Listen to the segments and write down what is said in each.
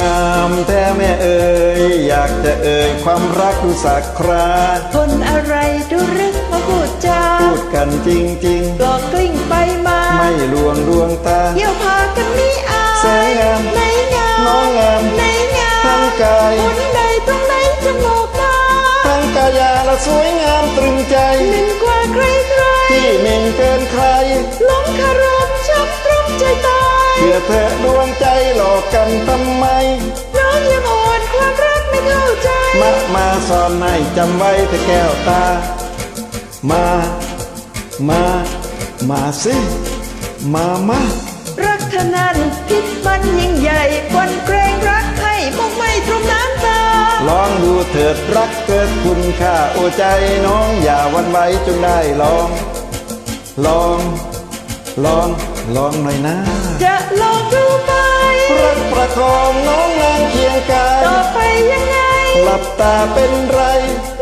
งามแท้แม่เอ่ยอยากจะเอ่ยความรักดูสักคราคนอะไรดูรึกมาพูดจาพูดกันจริงหลอกกลิ้งไปมาๆไม่ลวงดวงตาเยี่ยวพากันไม่อายสวยงามไหนงามน้องงามไหนงามทั้งกายคนใดตรงไหนจมูกมาทั้งกายาละสวยงามตรึงใจหนึ่งกว่าใครใครที่หนึ่งเกินใครหลงคาร เชื่อเธอดวงใจหลอกกันทำไม น้องยังอ่อนความรักไม่เข้าใจ มามาสอนให้จำไว้เธอแก้วตา มา มา มาสิมามารักเธอนั้นพิษมันยิ่งใหญ่ควันเกรงรักให้มองไม่ตรงน้ำตาลองดูเถิดรักเกิดคุณค่าโอใจน้องอย่าหวันไหวจงได้ลอง ลอง ลอง ลองหน่อยนะ จะลองดูไหมรักประคองน้องนางเคียงกายต่อไปยังไง หลับตาเป็นไร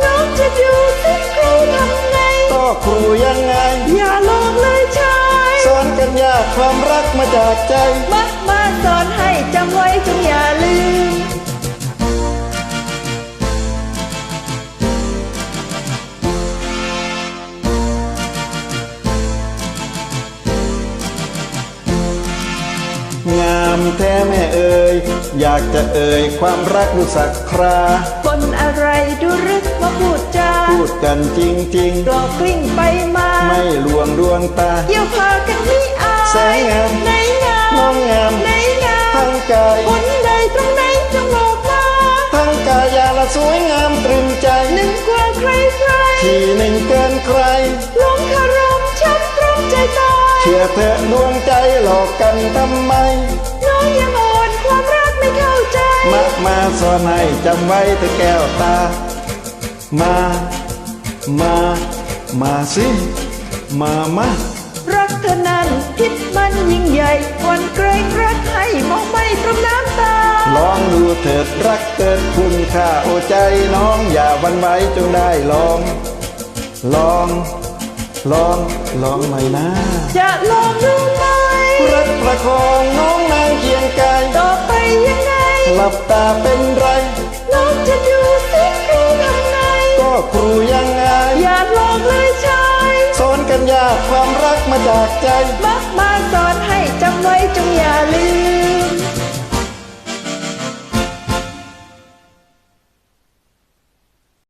น้องจะดูสิครูทำไงก็ครูยังไง อย่าลองเลยชายสอนกันยากความรักมาจากใจ มักมาสอนให้จำไว้จงอย่าลืม แท้แม่เอ่ยอยากจะเอ่ยความรักดูสักคราคนอะไรดูรึกมาพูดจาพูดกันจริงหลอกกลิ้งไปมาๆไม่ลวงดวงตาเยี่ยวพากันไม่อายสวยงามไหนงามน้องงามไหนงามทั้งกายคนใดตรงไหนจงบอกมาทั้งกายาละสวยงามตรึงใจหนึ่งกว่าใครใครที่หนึ่งเกินใครหลงคารมช้ำตรมใจตายเชื่อเถอะดวงใจหลอกกันทำไม มามาสอนให้จำไว้เธอแก้วตา มา มา มาสิ มามารักเธอนั้นพิษมันยิ่งใหญ่ควันเกรงรักให้มองไม่ตรงน้ำตา ลองดูเถิดรักเกิดคุณค่าโอใจน้องอย่าหวันไหวจงได้ลอง ลอง ลอง ลองหน่อยนะ จะลองดูไหม ลับตาเป็นไรน้องจะดูสิครูทำไงก็ครูยังไง อย่าลองเลยชายสอนกันยากความรักมาจากใจ มักมาสอนให้จำไว้จงอย่าลืม